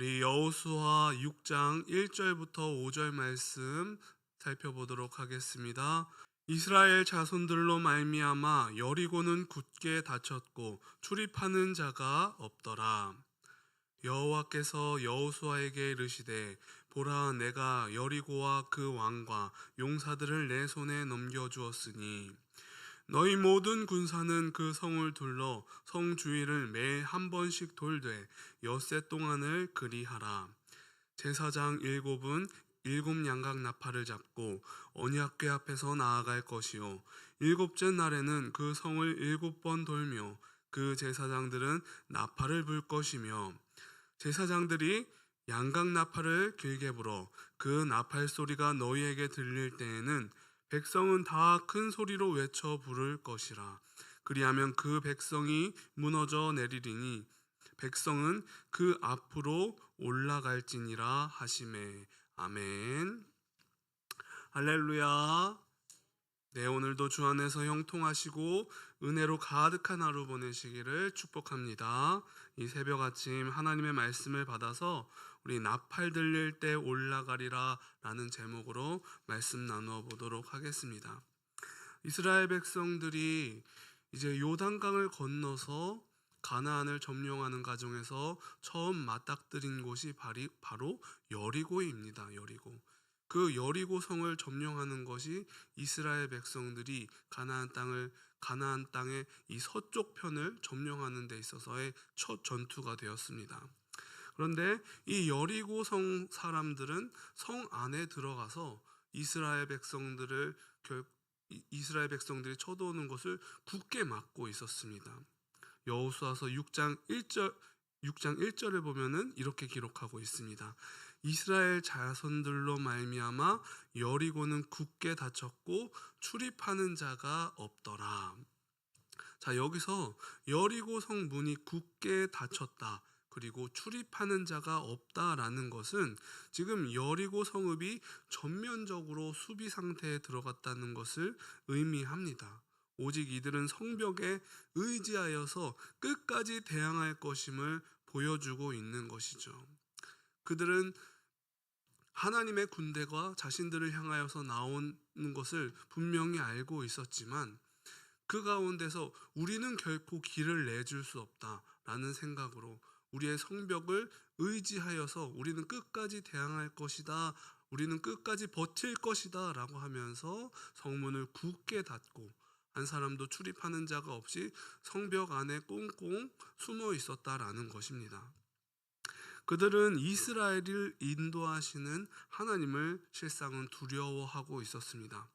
우리 여호수아 6장 1절부터 5절 말씀 살펴보도록 하겠습니다. 이스라엘 자손들로 말미암아 여리고는 굳게 닫혔고 출입하는 자가 없더라. 여호와께서 여호수아에게 이르시되 보라 내가 여리고와 그 왕과 용사들을 내 손에 넘겨 주었으니 너희 모든 군사는 그 성을 둘러 성 주위를 매 한 번씩 돌되 엿새 동안을 그리하라. 제사장 일곱은 일곱 양각 나팔을 잡고 언약궤 앞에서 나아갈 것이요 일곱째 날에는 그 성을 일곱 번 돌며 그 제사장들은 나팔을 불 것이며 제사장들이 양각 나팔을 길게 불어 그 나팔 소리가 너희에게 들릴 때에는 백성은 다 큰 소리로 외쳐 부를 것이라. 그리하면 그 백성이 무너져 내리리니 백성은 그 앞으로 올라갈지니라 하심에 아멘. 할렐루야. 네, 오늘도 주 안에서 형통하시고 은혜로 가득한 하루 보내시기를 축복합니다. 이 새벽 아침 하나님의 말씀을 받아서 우리 나팔 들릴 때 올라가리라 라는 제목으로 말씀 나누어 보도록 하겠습니다. 이스라엘 백성들이 이제 요단강을 건너서 가나안을 점령하는 과정에서 처음 맞닥뜨린 곳이 바로 여리고입니다. 여리고. 그 여리고 성을 점령하는 것이 이스라엘 백성들이 가나안 땅을 가나안 땅의 이 서쪽 편을 점령하는 데 있어서의 첫 전투가 되었습니다. 그런데 이 여리고 성 사람들은 성 안에 들어가서 이스라엘 백성들을 결, 이스라엘 백성들이 쳐도오는 것을 굳게 막고 있었습니다. 여호수아서 6장 1절 6장 1절을 보면은 이렇게 기록하고 있습니다. 이스라엘 자손들로 말미암아 여리고는 굳게 닫혔고 출입하는 자가 없더라. 자, 여기서 여리고 성문이 굳게 닫혔다. 그리고 출입하는 자가 없다라는 것은 지금 여리고 성읍이 전면적으로 수비 상태에 들어갔다는 것을 의미합니다. 오직 이들은 성벽에 의지하여서 끝까지 대항할 것임을 보여주고 있는 것이죠. 그들은 하나님의 군대가 자신들을 향하여서 나오는 것을 분명히 알고 있었지만 그 가운데서 우리는 결코 길을 내줄 수 없다라는 생각으로 우리의 성벽을 의지하여서 우리는 끝까지 대항할 것이다. 우리는 끝까지 버틸 것이다. 라고 하면서 성문을 굳게 닫고 한 사람도 출입하는 자가 없이 성벽 안에 꽁꽁 숨어 있었다라는 것입니다. 그들은 이스라엘을 인도하시는 하나님을 실상은 두려워하고 있었습니다.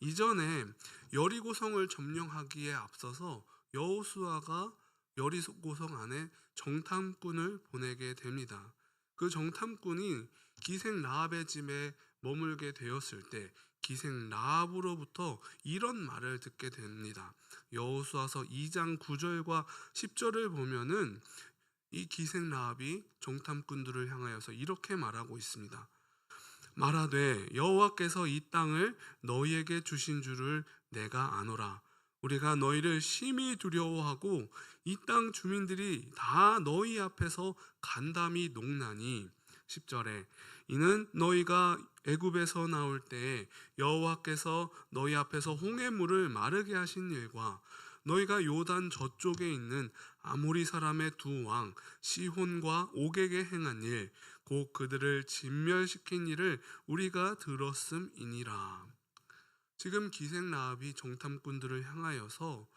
이전에 여리고성을 점령하기에 앞서서 여호수아가 여리고성 안에 정탐꾼을 보내게 됩니다. 그 정탐꾼이 기생 라합의 집에 머물게 되었을 때 기생 라합으로부터 이런 말을 듣게 됩니다. 여호수아서 2장 9절과 10절을 보면은 이 기생 라합이 정탐꾼들을 향하여서 이렇게 말하고 있습니다. 말하되 여호와께서 이 땅을 너희에게 주신 줄을 내가 아노라. 우리가 너희를 심히 두려워하고 이 땅 주민들이 다 너희 앞에서 간담이 농나니 10절에 이는 너희가 애굽에서 나올 때 여호와께서 너희 앞에서 홍해물을 마르게 하신 일과 너희가 요단 저쪽에 있는 아모리 사람의 두 왕 시혼과 옥에게 행한 일, 곧 그들을 진멸시킨 일을 우리가 들었음이니라. 지금 기생 라합이 정탐꾼들을 향하여서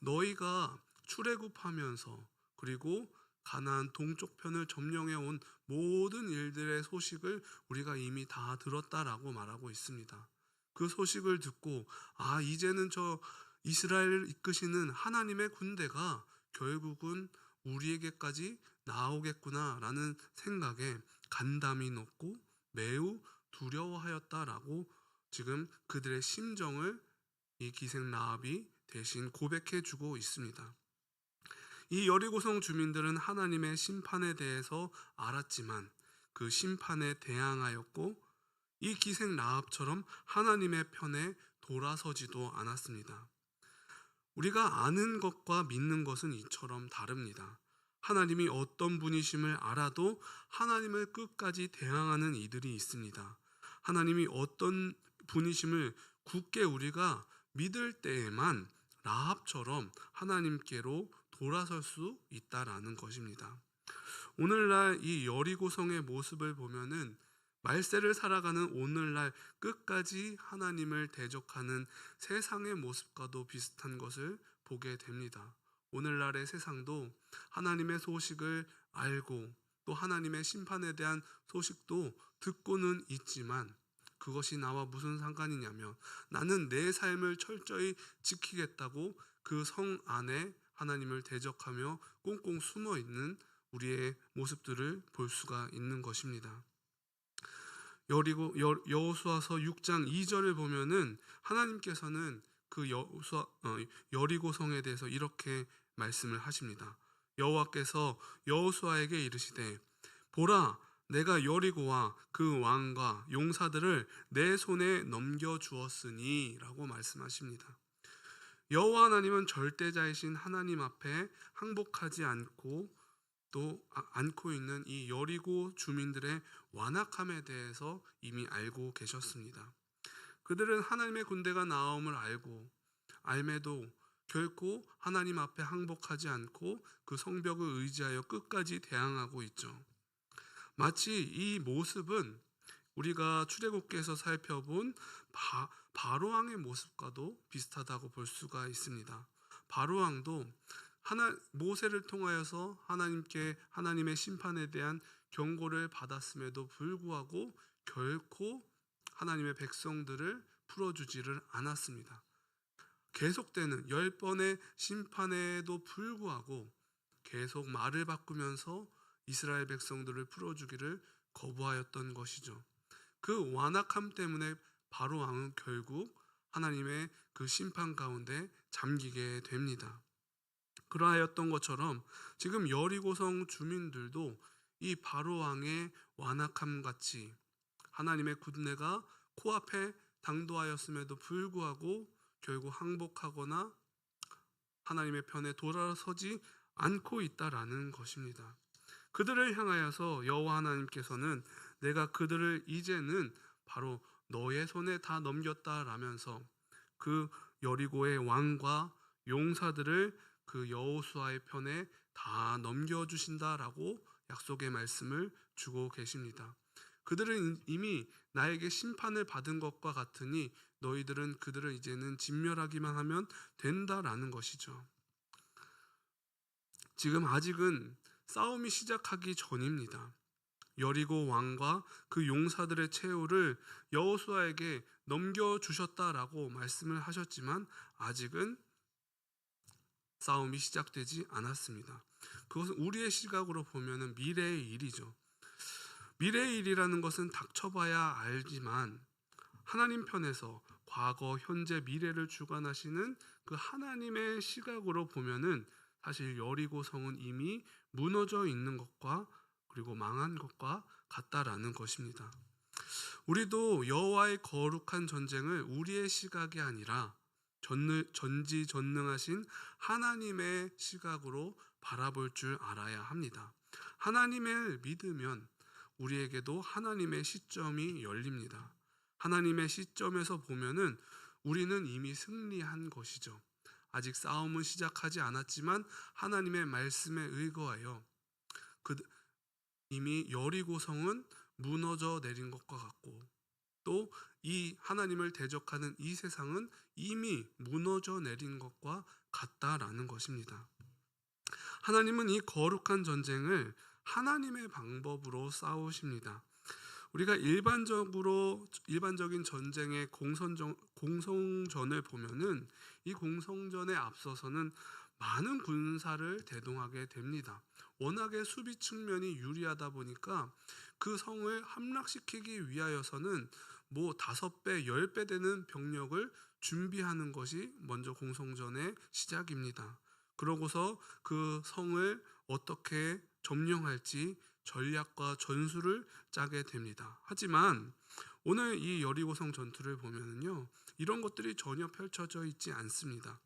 너희가 출애굽하면서 그리고 가나안 동쪽 편을 점령해 온 모든 일들의 소식을 우리가 이미 다 들었다라고 말하고 있습니다. 그 소식을 듣고 아 이제는 저 이스라엘을 이끄시는 하나님의 군대가 결국은 우리에게까지 나오겠구나라는 생각에 간담이 높고 매우 두려워하였다라고 지금 그들의 심정을 이 기생 라합이 대신 고백해 주고 있습니다. 이 여리고성 주민들은 하나님의 심판에 대해서 알았지만 그 심판에 대항하였고 이 기생 라합처럼 하나님의 편에 돌아서지도 않았습니다. 우리가 아는 것과 믿는 것은 이처럼 다릅니다. 하나님이 어떤 분이심을 알아도 하나님을 끝까지 대항하는 이들이 있습니다. 하나님이 어떤 분이심을 굳게 우리가 믿을 때에만 라합처럼 하나님께로 돌아설 수 있다라는 것입니다. 오늘날 이 여리고성의 모습을 보면은 말세를 살아가는 오늘날 끝까지 하나님을 대적하는 세상의 모습과도 비슷한 것을 보게 됩니다. 오늘날의 세상도 하나님의 소식을 알고 또 하나님의 심판에 대한 소식도 듣고는 있지만 그것이 나와 무슨 상관이냐면 나는 내 삶을 철저히 지키겠다고 그 성 안에 하나님을 대적하며 꽁꽁 숨어 있는 우리의 모습들을 볼 수가 있는 것입니다. 여리고 여- 여호수아서 6장 2절을 보면은 하나님께서는 그 여호수아 어, 여리고 성에 대해서 이렇게 말씀을 하십니다. 여호와께서 여호수아에게 이르시되 보라 내가 여리고와 그 왕과 용사들을 내 손에 넘겨 주었으니라고 말씀하십니다. 여호와 하나님은 절대자이신 하나님 앞에 항복하지 않고 또 아- 않고 있는 이 여리고 주민들의 완악함에 대해서 이미 알고 계셨습니다. 그들은 하나님의 군대가 나옴을 알고 알매도 결코 하나님 앞에 항복하지 않고 그 성벽을 의지하여 끝까지 대항하고 있죠. 마치 이 모습은 우리가 출애굽기에서 살펴본 바, 바로왕의 모습과도 비슷하다고 볼 수가 있습니다. 바로왕도 하나 모세를 통하여서 하나님께 하나님의 심판에 대한 경고를 받았음에도 불구하고 결코 하나님의 백성들을 풀어주지를 않았습니다. 계속되는 열 번의 심판에도 불구하고 계속 말을 바꾸면서 이스라엘 백성들을 풀어주기를 거부하였던 것이죠. 그 완악함 때문에 바로 왕은 결국 하나님의 그 심판 가운데 잠기게 됩니다. 그러하였던 것처럼 지금 여리고성 주민들도 이 바로 왕의 완악함 같이 하나님의 군대가 코앞에 당도하였음에도 불구하고 결국 항복하거나 하나님의 편에 돌아서지 않고 있다라는 것입니다. 그들을 향하여서 여호와 하나님께서는 내가 그들을 이제는 바로 너의 손에 다 넘겼다라면서 그 여리고의 왕과 용사들을 그 여호수아의 편에 다 넘겨 주신다라고 약속의 말씀을 주고 계십니다. 그들은 이미 나에게 심판을 받은 것과 같으니 너희들은 그들을 이제는 진멸하기만 하면 된다라는 것이죠. 지금 아직은 싸움이 시작하기 전입니다. 여리고 왕과 그 용사들의 최후를 여호수아에게 넘겨 주셨다라고 말씀을 하셨지만 아직은 싸움이 시작되지 않았습니다. 그것은 우리의 시각으로 보면은 미래의 일이죠. 미래의 일이라는 것은 닥쳐봐야 알지만 하나님 편에서 과거, 현재, 미래를 주관하시는 그 하나님의 시각으로 보면은 사실 여리고 성은 이미 무너져 있는 것과 그리고 망한 것과 같다라는 것입니다. 우리도 여호와의 거룩한 전쟁을 우리의 시각이 아니라 전지전능하신 하나님의 시각으로 바라볼 줄 알아야 합니다. 하나님을 믿으면 우리에게도 하나님의 시점이 열립니다. 하나님의 시점에서 보면은 우리는 이미 승리한 것이죠. 아직 싸움은 시작하지 않았지만 하나님의 말씀에 의거하여 그 이미 여리고성은 무너져 내린 것과 같고 또 이 하나님을 대적하는 이 세상은 이미 무너져 내린 것과 같다라는 것입니다. 하나님은 이 거룩한 전쟁을 하나님의 방법으로 싸우십니다. 우리가 일반적으로 일반적인 전쟁의 공선전, 공성전을 보면은 이 공성전에 앞서서는 많은 군사를 대동하게 됩니다. 워낙에 수비 측면이 유리하다 보니까 그 성을 함락시키기 위하여서는 뭐 다섯 배, 열 배 되는 병력을 준비하는 것이 먼저 공성전의 시작입니다. 그러고서 그 성을 어떻게 점령할지 전략과 전술을 짜게 됩니다. 하지만 오늘 이 여리고성 전투를 보면은요, 이런 것들이 전혀 펼쳐져 있지 않습니다.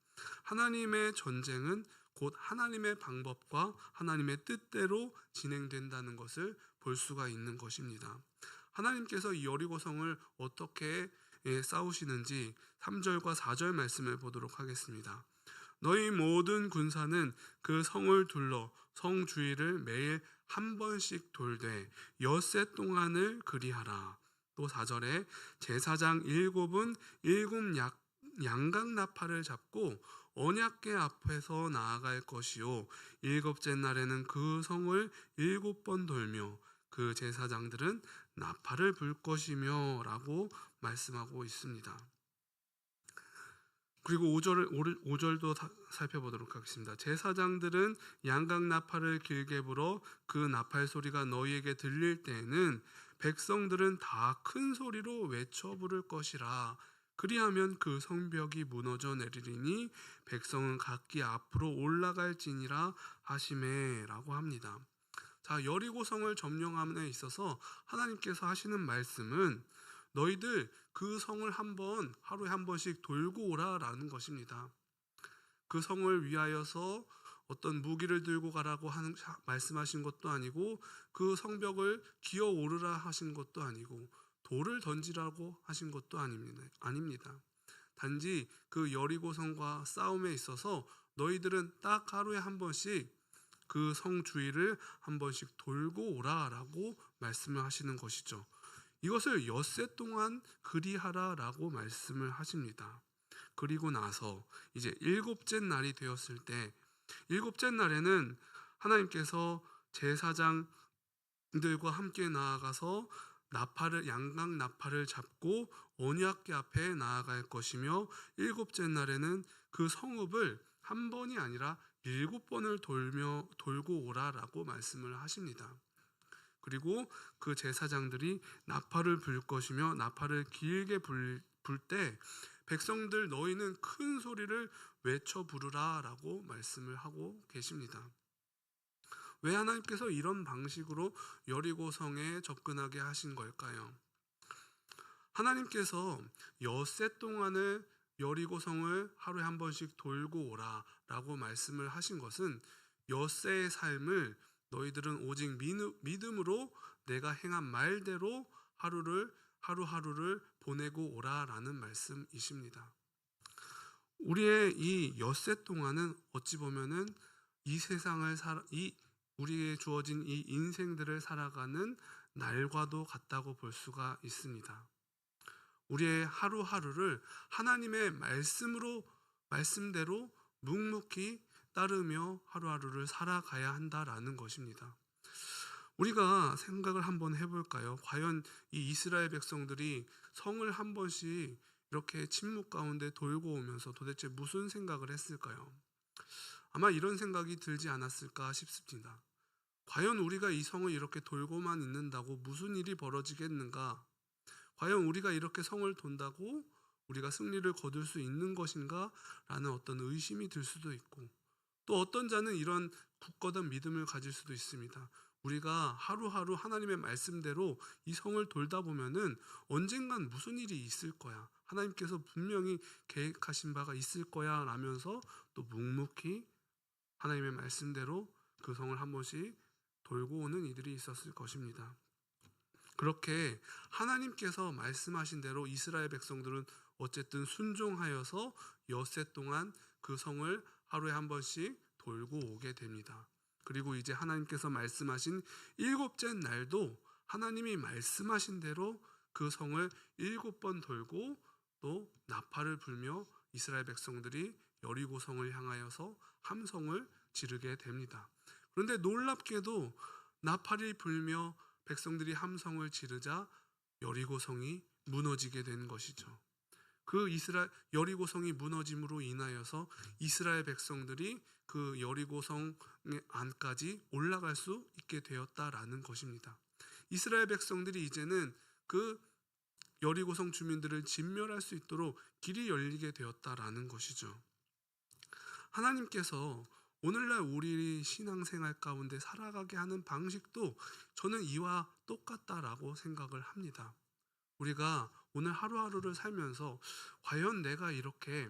하나님의 전쟁은 곧 하나님의 방법과 하나님의 뜻대로 진행된다는 것을 볼 수가 있는 것입니다. 하나님께서 이 여리고성을 어떻게 예, 싸우시는지 3절과 4절 말씀을 보도록 하겠습니다. 너희 모든 군사는 그 성을 둘러 성 주위를 매일 한 번씩 돌되 엿새 동안을 그리하라. 또 4절에 제사장 일곱은 일곱 약, 양각 나팔을 잡고 언약궤 앞에서 나아갈 것이요 일곱째 날에는 그 성을 일곱 번 돌며 그 제사장들은 나팔을 불 것이며라고 말씀하고 있습니다. 그리고 5절을 5절도 살펴보도록 하겠습니다. 제사장들은 양각 나팔을 길게 불어 그 나팔 소리가 너희에게 들릴 때에는 백성들은 다 큰 소리로 외쳐 부를 것이라 그리하면 그 성벽이 무너져 내리리니 백성은 각기 앞으로 올라갈지니라 하심에라고 합니다. 자, 여리고성을 점령함에 있어서 하나님께서 하시는 말씀은 너희들 그 성을 한 번 하루에 한 번씩 돌고 오라라는 것입니다. 그 성을 위하여서 어떤 무기를 들고 가라고 하는 말씀하신 것도 아니고 그 성벽을 기어 오르라 하신 것도 아니고 돌을 던지라고 하신 것도 아닙니다. 단지 그 여리고 성과 싸움에 있어서 너희들은 딱 하루에 한 번씩 그 성 주위를 한 번씩 돌고 오라라고 말씀을 하시는 것이죠. 이것을 엿새 동안 그리하라라고 말씀을 하십니다. 그리고 나서 이제 일곱째 날이 되었을 때 일곱째 날에는 하나님께서 제사장들과 함께 나아가서 나팔을 양각 나팔을 잡고 언약궤 앞에 나아갈 것이며 일곱째 날에는 그 성읍을 한 번이 아니라 일곱 번을 돌며 돌고 오라라고 말씀을 하십니다. 그리고 그 제사장들이 나팔을 불 것이며 나팔을 길게 불 때 백성들 너희는 큰 소리를 외쳐 부르라라고 말씀을 하고 계십니다. 왜 하나님께서 이런 방식으로 여리고 성에 접근하게 하신 걸까요? 하나님께서 엿새 동안을 여리고 성을 하루에 한 번씩 돌고 오라라고 말씀을 하신 것은 엿새의 삶을 너희들은 오직 믿음으로 내가 행한 말대로 하루를 하루하루를 보내고 오라라는 말씀이십니다. 우리의 이 엿새 동안은 어찌 보면은 이 세상을 살아 이 우리에게 주어진 이 인생들을 살아가는 날과도 같다고 볼 수가 있습니다. 우리의 하루하루를 하나님의 말씀으로 말씀대로 묵묵히 따르며 하루하루를 살아가야 한다라는 것입니다. 우리가 생각을 한번 해볼까요? 과연 이 이스라엘 백성들이 성을 한 번씩 이렇게 침묵 가운데 돌고 오면서 도대체 무슨 생각을 했을까요? 아마 이런 생각이 들지 않았을까 싶습니다. 과연 우리가 이 성을 이렇게 돌고만 있는다고 무슨 일이 벌어지겠는가? 과연 우리가 이렇게 성을 돈다고 우리가 승리를 거둘 수 있는 것인가? 라는 어떤 의심이 들 수도 있고 또 어떤 자는 이런 굳건한 믿음을 가질 수도 있습니다. 우리가 하루하루 하나님의 말씀대로 이 성을 돌다 보면은 언젠간 무슨 일이 있을 거야. 하나님께서 분명히 계획하신 바가 있을 거야 라면서 또 묵묵히 하나님의 말씀대로 그 성을 한 번씩 돌고 오는 이들이 있었을 것입니다. 그렇게 하나님께서 말씀하신 대로 이스라엘 백성들은 어쨌든 순종하여서 엿새 동안 그 성을 하루에 한 번씩 돌고 오게 됩니다. 그리고 이제 하나님께서 말씀하신 일곱째 날도 하나님이 말씀하신 대로 그 성을 일곱 번 돌고 또 나팔을 불며 이스라엘 백성들이 여리고 성을 향하여서 함성을 지르게 됩니다. 그런데 놀랍게도 나팔이 불며 백성들이 함성을 지르자 여리고 성이 무너지게 된 것이죠. 그 이스라엘 여리고 성이 무너짐으로 인하여서 이스라엘 백성들이 그 여리고 성의 안까지 올라갈 수 있게 되었다라는 것입니다. 이스라엘 백성들이 이제는 그 여리고 성 주민들을 진멸할 수 있도록 길이 열리게 되었다라는 것이죠. 하나님께서 오늘날 우리 신앙생활 가운데 살아가게 하는 방식도 저는 이와 똑같다라고 생각을 합니다. 우리가 오늘 하루하루를 살면서 과연 내가 이렇게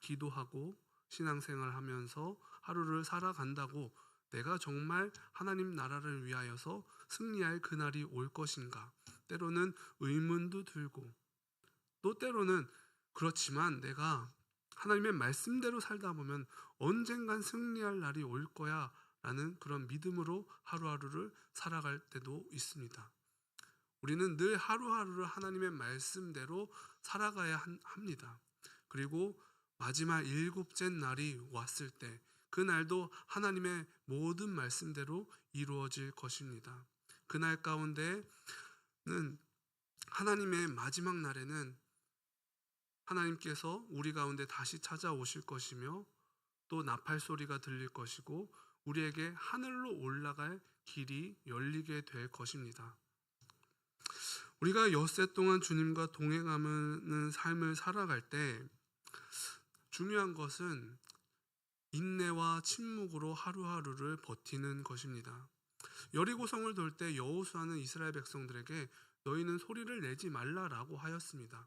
기도하고 신앙생활 하면서 하루를 살아간다고 내가 정말 하나님 나라를 위하여서 승리할 그날이 올 것인가? 때로는 의문도 들고 또 때로는 그렇지만 내가 하나님의 말씀대로 살다 보면 언젠간 승리할 날이 올 거야 라는 그런 믿음으로 하루하루를 살아갈 때도 있습니다. 우리는 늘 하루하루를 하나님의 말씀대로 살아가야 한- 합니다. 그리고 마지막 일곱째 날이 왔을 때 그 날도 하나님의 모든 말씀대로 이루어질 것입니다. 그날 가운데는 하나님의 마지막 날에는 하나님께서 우리 가운데 다시 찾아오실 것이며 또 나팔 소리가 들릴 것이고 우리에게 하늘로 올라갈 길이 열리게 될 것입니다. 우리가 엿새 동안 주님과 동행하는 삶을 살아갈 때 중요한 것은 인내와 침묵으로 하루하루를 버티는 것입니다. 여리고성을 돌 때 여호수아는 이스라엘 백성들에게 너희는 소리를 내지 말라라고 하였습니다.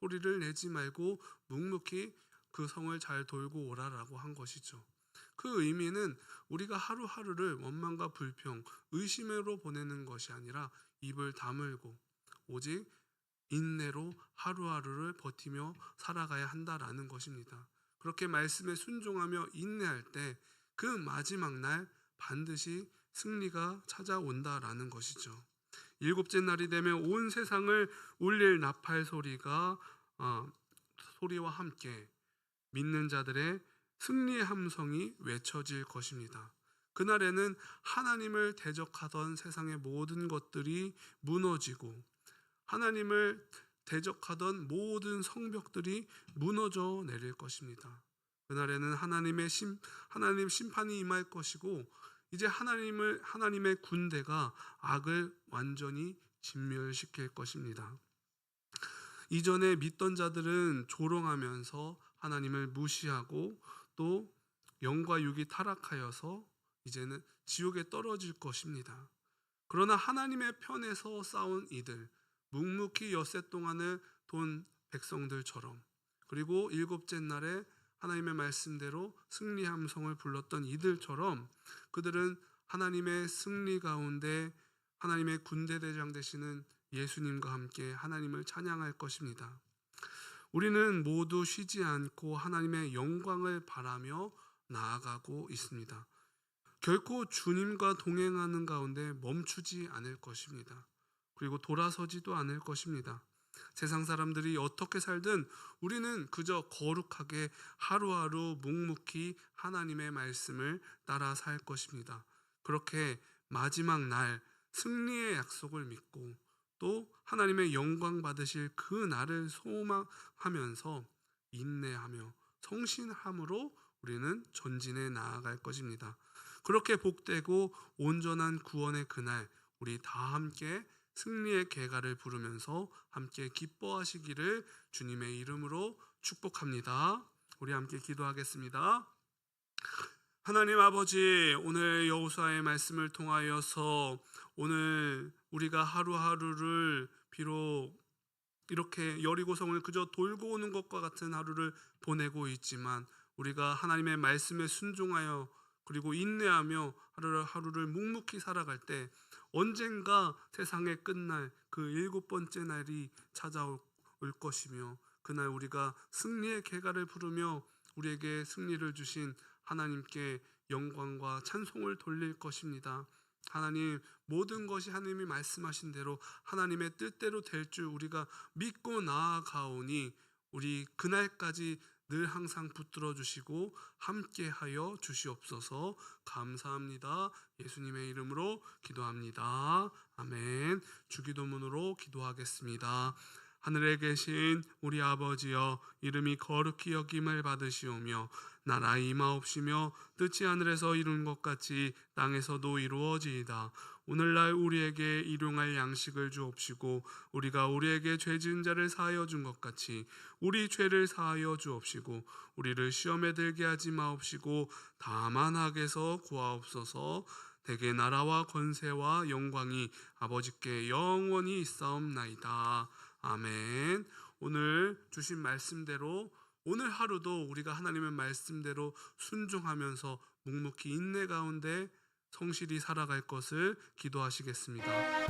소리를 내지 말고 묵묵히 그 성을 잘 돌고 오라라고 한 것이죠. 그 의미는 우리가 하루하루를 원망과 불평, 의심으로 보내는 것이 아니라 입을 다물고 오직 인내로 하루하루를 버티며 살아가야 한다라는 것입니다. 그렇게 말씀에 순종하며 인내할 때 그 마지막 날 반드시 승리가 찾아온다라는 것이죠. 일곱째 날이 되면 온 세상을 울릴 나팔 소리가 어, 소리와 함께 믿는 자들의 승리의 함성이 외쳐질 것입니다. 그날에는 하나님을 대적하던 세상의 모든 것들이 무너지고 하나님을 대적하던 모든 성벽들이 무너져 내릴 것입니다. 그날에는 하나님의 심 하나님 심판이 임할 것이고 이제 하나님을 하나님의 군대가 악을 완전히 진멸시킬 것입니다. 이전에 믿던 자들은 조롱하면서 하나님을 무시하고 또 영과 육이 타락하여서 이제는 지옥에 떨어질 것입니다. 그러나 하나님의 편에서 싸운 이들, 묵묵히 엿새 동안을 돈 백성들처럼 그리고 일곱째 날에 하나님의 말씀대로 승리 함성을 불렀던 이들처럼 그들은 하나님의 승리 가운데 하나님의 군대 대장 되시는 예수님과 함께 하나님을 찬양할 것입니다. 우리는 모두 쉬지 않고 하나님의 영광을 바라며 나아가고 있습니다. 결코 주님과 동행하는 가운데 멈추지 않을 것입니다. 그리고 돌아서지도 않을 것입니다. 세상 사람들이 어떻게 살든 우리는 그저 거룩하게 하루하루 묵묵히 하나님의 말씀을 따라 살 것입니다. 그렇게 마지막 날 승리의 약속을 믿고 또 하나님의 영광 받으실 그 날을 소망하면서 인내하며 성신함으로 우리는 전진해 나아갈 것입니다. 그렇게 복되고 온전한 구원의 그날 우리 다 함께 승리의 개가를 부르면서 함께 기뻐하시기를 주님의 이름으로 축복합니다. 우리 함께 기도하겠습니다. 하나님 아버지 오늘 여호수아의 말씀을 통하여서 오늘 우리가 하루하루를 비록 이렇게 여리고 성을 그저 돌고 오는 것과 같은 하루를 보내고 있지만 우리가 하나님의 말씀에 순종하여 그리고 인내하며 하루를 하루를 묵묵히 살아갈 때 언젠가 세상의 끝날 그 일곱 번째 날이 찾아올 것이며 그날 우리가 승리의 개가를 부르며 우리에게 승리를 주신 하나님께 영광과 찬송을 돌릴 것입니다. 하나님 모든 것이 하나님이 말씀하신 대로 하나님의 뜻대로 될 줄 우리가 믿고 나아가오니 우리 그날까지 늘 항상 붙들어 주시고 함께하여 주시옵소서 감사합니다. 예수님의 이름으로 기도합니다. 아멘. 주기도문으로 기도하겠습니다. 하늘에 계신 우리 아버지여 이름이 거룩히 여김을 받으시오며 나라 임하옵시며 뜻이 하늘에서 이룬 것 같이 땅에서도 이루어지이다. 오늘날 우리에게 일용할 양식을 주옵시고 우리가 우리에게 죄 지은 자를 사하여 준 것 같이 우리 죄를 사하여 주옵시고 우리를 시험에 들게 하지 마옵시고 다만 악에서 구하옵소서 대개 나라와 권세와 영광이 아버지께 영원히 있사옵나이다. 아멘. 오늘 주신 말씀대로 오늘 하루도 우리가 하나님의 말씀대로 순종하면서 묵묵히 인내 가운데 성실히 살아갈 것을 기도하시겠습니다.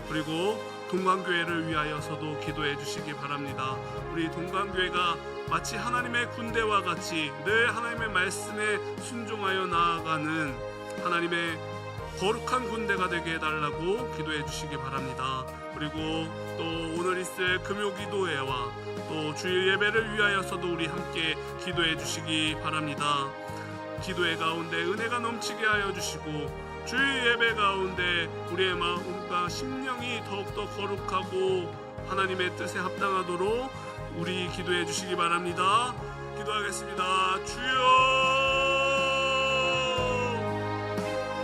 그리고 동관교회를 위하여서도 기도해 주시기 바랍니다. 우리 동관교회가 마치 하나님의 군대와 같이 늘 하나님의 말씀에 순종하여 나아가는 하나님의 거룩한 군대가 되게 해달라고 기도해 주시기 바랍니다. 그리고 또 오늘 있을 금요 기도회와 또 주일 예배를 위하여서도 우리 함께 기도해 주시기 바랍니다. 기도회 가운데 은혜가 넘치게 하여 주시고 주일 예배 가운데 우리의 마음과 심령이 더욱더 거룩하고 하나님의 뜻에 합당하도록 우리 기도해 주시기 바랍니다. 기도하겠습니다. 주여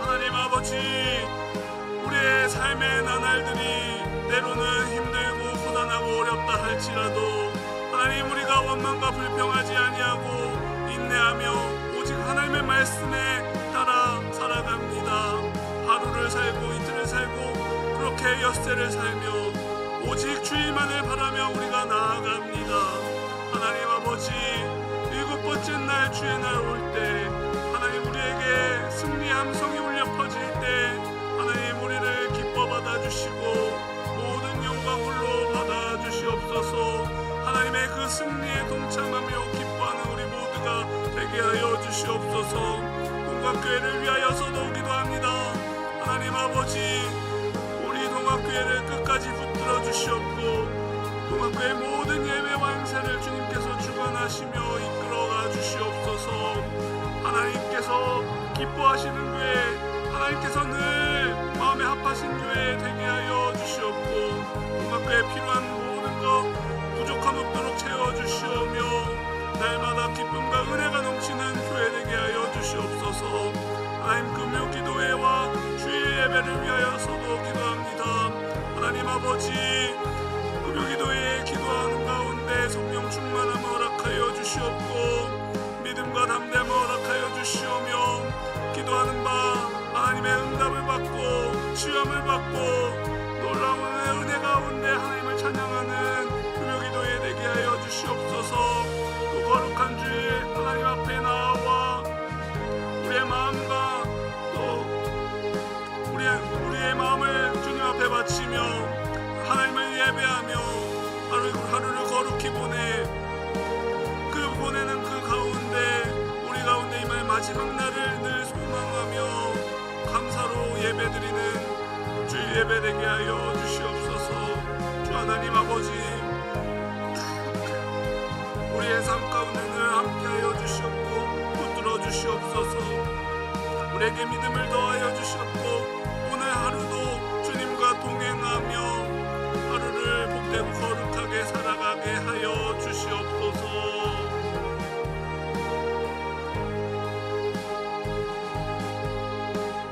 하나님 아버지 우리의 삶의 나날들이 때로는 힘들고 고단하고 어렵다 할지라도 하나님 우리가 원망과 불평하지 아니하고 인내하며 오직 하나님의 말씀에 그렇게 엿새를 살며 오직 주일만을 바라며 우리가 나아갑니다. 하나님 아버지 일곱 번째 날 주의 날 올 때 하나님 우리에게 승리 함성이 울려 퍼질 때 하나님 우리를 기뻐 받아 주시고 모든 영광 홀로 받아 주시옵소서. 하나님의 그 승리에 동참하며 기뻐하는 우리 모두가 되게 하여 주시옵소서. 동학교회를 위하여서도 기도합니다. 하나님 아버지 교회를 끝까지 붙들어 주시옵고 동학교회 모든 예배와 행사를 주님께서 주관하시며 이끌어가 주시옵소서. 하나님께서 기뻐하시는 교회 하나님께서 늘 마음에 합하신 교회 되게 하여 주시옵고 바치며 하나님을 예배하며 하루, 하루를 거룩히 보내 그 보내는 그 가운데 우리 가운데 임할 마지막 날을 늘 소망하며 감사로 예배드리는 주 예배 되게 하여 주시옵소서. 주 하나님 아버지 우리의 삶 가운데 늘 함께하여 주시옵고 붙들어 주시옵소서. 우리에게 믿음을 더하여 주시옵고 동행하며 하루를 복되고 거룩하게 살아가게 하여 주시옵소서.